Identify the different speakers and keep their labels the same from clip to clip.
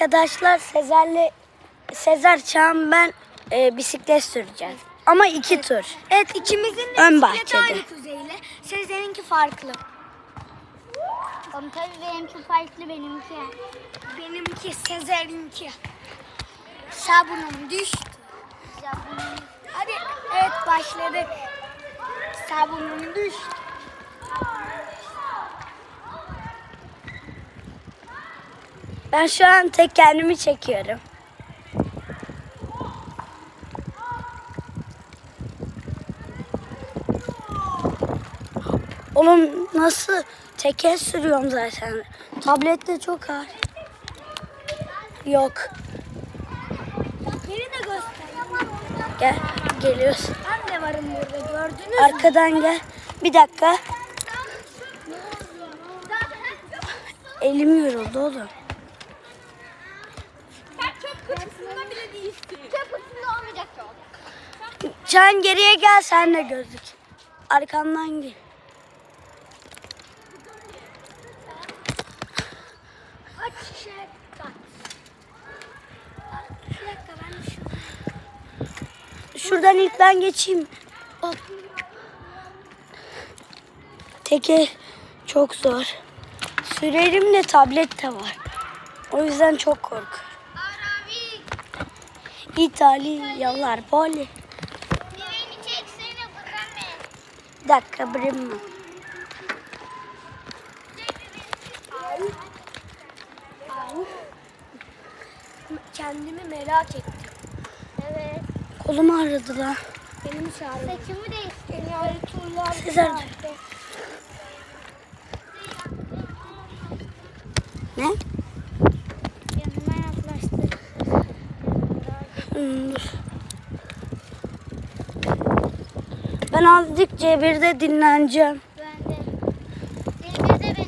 Speaker 1: Arkadaşlar Sezer'le Sezer Çağan ben e, bisiklet süreceğiz. Ama iki tur.
Speaker 2: Evet ikimizin de
Speaker 1: Ön
Speaker 2: bisikleti
Speaker 1: bahçede.
Speaker 2: aynı kuzeyle. Sezer'inki farklı.
Speaker 3: Ama tabii benimki farklı benimki.
Speaker 2: Benimki Sezer'inki. Sabunum düştü. Hadi evet başladık. Sabunum düştü.
Speaker 1: Ben şu an tek kendimi çekiyorum. Oğlum nasıl teke sürüyorum zaten. Tablette çok ağır. Yok.
Speaker 2: Yeri de göster.
Speaker 1: Gel geliyoruz.
Speaker 2: Ben de varım burada gördünüz mü?
Speaker 1: Arkadan gel. Bir dakika. Elim yoruldu oğlum. Can geriye gel sen de gözlük. Arkamdan gel.
Speaker 2: Kaç şişe kaç. Bir dakika ben de şu.
Speaker 1: Şuradan ilk ben geçeyim. Hop. Teke çok zor. Sürerim de tablet de var. O yüzden çok korkuyorum.
Speaker 3: Arabi.
Speaker 1: İtalyalılar poli. Bir dakika bırakma.
Speaker 2: Kendimi merak ettim.
Speaker 3: Evet.
Speaker 1: Kolum ağrıdı lan.
Speaker 2: Benim çağrım.
Speaker 3: Saçımı değiştir.
Speaker 2: Yani turlar.
Speaker 1: Sezer Ne?
Speaker 3: Yanıma yaklaştı.
Speaker 1: Hmm, dur. Ben azıcık C1'de dinleneceğim.
Speaker 3: Ben de. Demir de beni.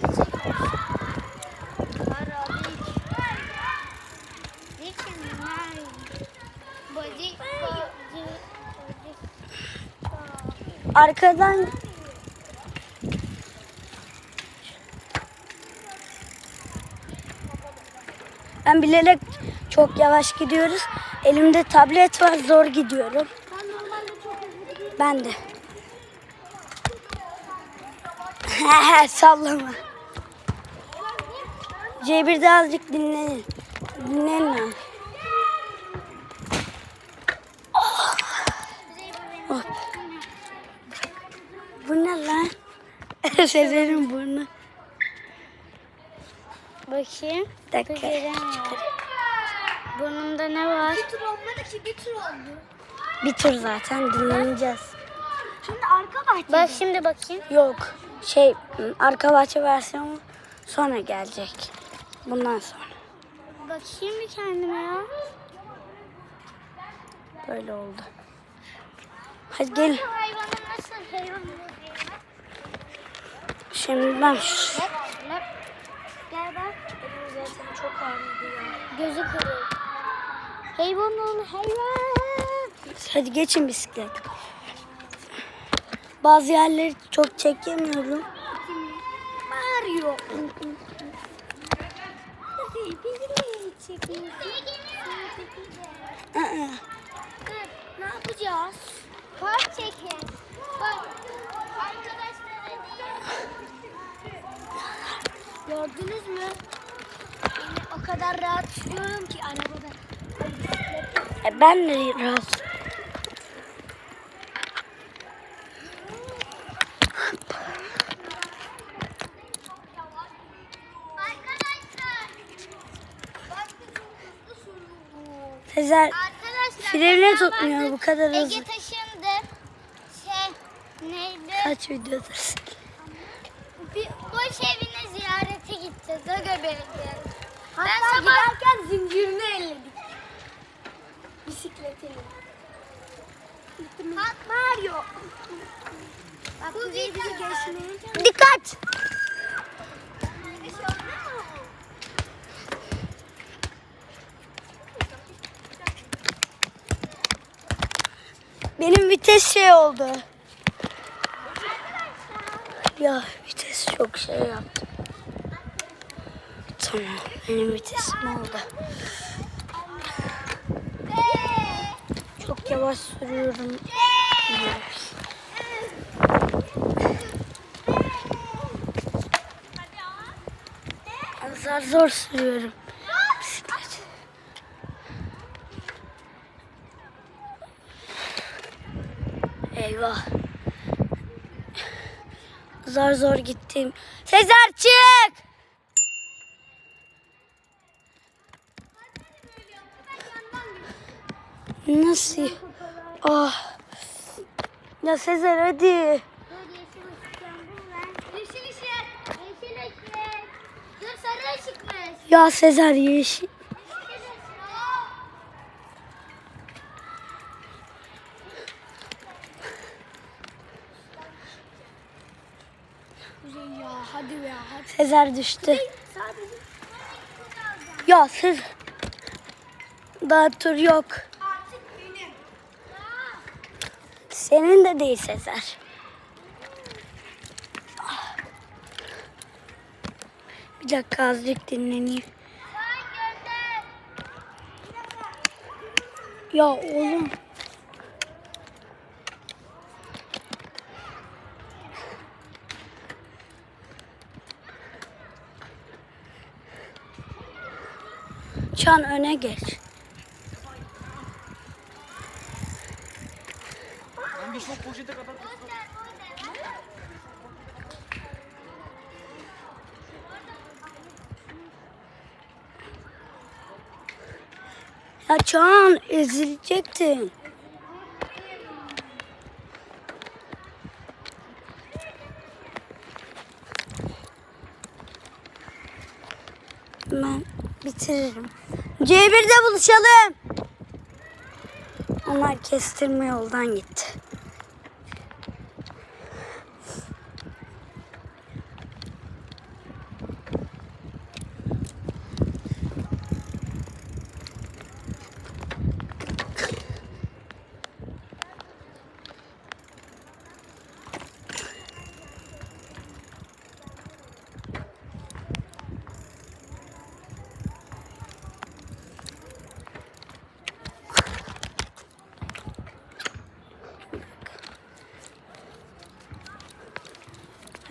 Speaker 3: Body.
Speaker 1: Arkadan Ben bilerek çok yavaş gidiyoruz. Elimde tablet var zor gidiyorum.
Speaker 2: Ben
Speaker 1: de. Sallama. C1'de azıcık dinlenin. Dinlenin abi. Oh. Bu ne lan? Sezer'in burnu.
Speaker 3: Bakayım.
Speaker 1: Bir dakika.
Speaker 3: Burnumda ne var?
Speaker 2: Bir tur olmadı ki bir tur oldu.
Speaker 1: Bir tur zaten dinleneceğiz.
Speaker 2: Şimdi arka bahçede.
Speaker 3: Bak şimdi bakayım.
Speaker 1: Yok. Şey arka bahçe versiyonu sonra gelecek. Bundan sonra.
Speaker 3: Bakayım bir kendime ya.
Speaker 1: Böyle oldu. Hadi?
Speaker 3: Hayvanım.
Speaker 1: Şimdi ben.
Speaker 3: Gel bak.
Speaker 2: Zaten çok ağrıydı ya.
Speaker 3: Gözü kırıyor. Hayvanım hayvan.
Speaker 1: hadi geçin bisiklet. Bazı yerleri çok çekemiyorum.
Speaker 2: Mario. Ne yapacağız?
Speaker 3: Park çekin. Bak.
Speaker 2: Gördünüz mü? Beni o kadar rahat sürüyorum ki arabada.
Speaker 1: e, ben de rahat.
Speaker 3: Arkadaşlar. Bak çok hızlı sürüyor.
Speaker 1: Sezer
Speaker 3: Arkadaşlar.
Speaker 1: Freni
Speaker 3: geçen
Speaker 1: tutmuyor bu kadar hızlı.
Speaker 3: Ege taşındı. Şey neydi?
Speaker 1: kaç videodur?
Speaker 3: Bir boş evine ziyarete gideceğiz. O göbeğinde.
Speaker 2: Hatta
Speaker 3: Ben sabah-
Speaker 2: giderken zincirini elledik. Bisikletini. Mario. Bak
Speaker 3: Bu video-
Speaker 2: geçmeye
Speaker 1: Dikkat! Benim vites şey oldu. Ya vites çok şey yaptı. Tamam. Benim vitesim oldu. Çok yavaş sürüyorum. Zar zor sürüyorum. Bisiklet. Eyvah. Zar zor gittim. Sezer çık! Nasıl? Ah. Ya Sezer hadi.
Speaker 3: Dur yeşil ışık yandım ben. Yeşil ışık. Yeşil ışık. Dur sarı ışıkmış.
Speaker 1: Ya Sezer yeşil.
Speaker 3: Yeşil ışık.
Speaker 2: Kuzey ya hadi ya hadi.
Speaker 1: Sezer düştü. Ya Sezer. Daha tur yok. Senin de değil Sezer. Bir dakika azıcık dinleneyim. Ya oğlum. Çan öne geç.
Speaker 4: Poşete kadar
Speaker 1: Ya Çan ezilecektin. Ben bitiririm. C1'de buluşalım. Onlar kestirme yoldan gitti.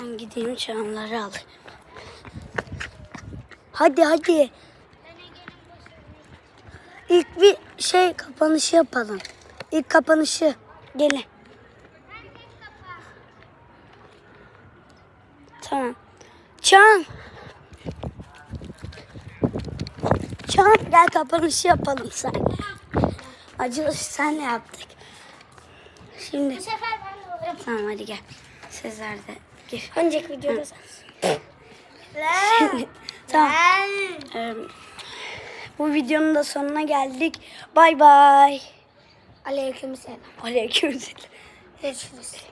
Speaker 1: Ben gideyim çanları alayım. Hadi hadi. İlk bir şey kapanışı yapalım. İlk kapanışı. Gelin. Tamam. Çan. Çan gel kapanışı yapalım sen. Acı sen ne yaptık? Şimdi
Speaker 3: Bu sefer ben de
Speaker 1: tamam hadi gel. Sezer de gel.
Speaker 2: Önceki videoda sen.
Speaker 1: Tamam. Ee, bu videonun da sonuna geldik. Bay bay.
Speaker 2: Aleyküm selam.
Speaker 1: Aleykümselam.
Speaker 2: Görüşürüz.